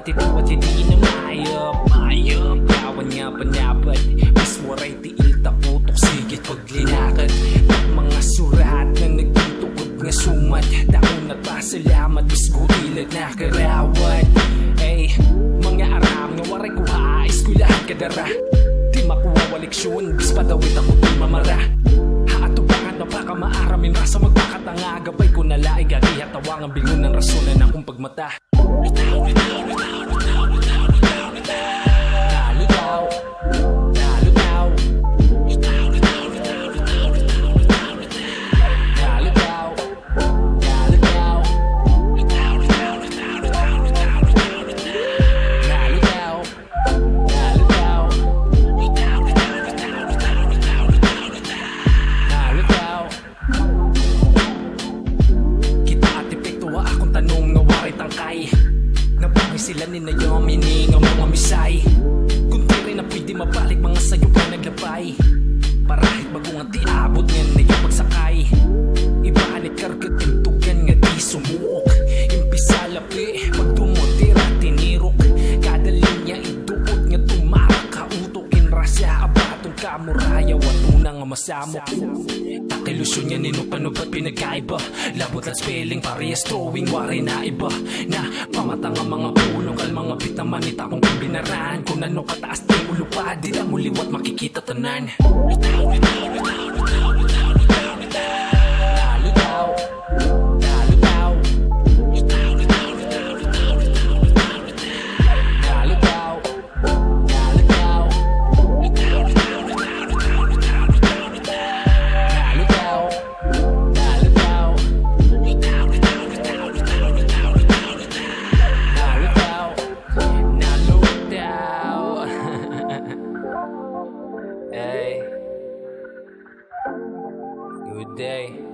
dapat ito at hindi inamayop Mayop, yawan nga panabat Mas waray tiil taputok. Sigit paglinakad At mga surat na nagtutukod nga sumat. Taong nagpasalamat mas guilad na karawat Ay, mga aram na waray ko hais ko lahat kadara. Di makuha waliksyon, bis padawit ako di mamara. Haatubangan na baka maaramin rasa magpakatanga. Gabay ko na laig, agihat tawang ang bilyon ng rasonan akong pagmata. Without, without, without sila ni Naomi ni nga mga misay Kung rin na pwede mabalik mga sayo pa naglabay abatong kamuraya watuna nga masamok Takilusyon niya nino panubat pinagkaiba? Labot at spelling parehas drawing wari na iba. Na pamatang ang mga puno kal mga bit na manita kong kabinaran Kung ano kataas di mo lupad Di lang uliwat makikita tanan. Nalutaw day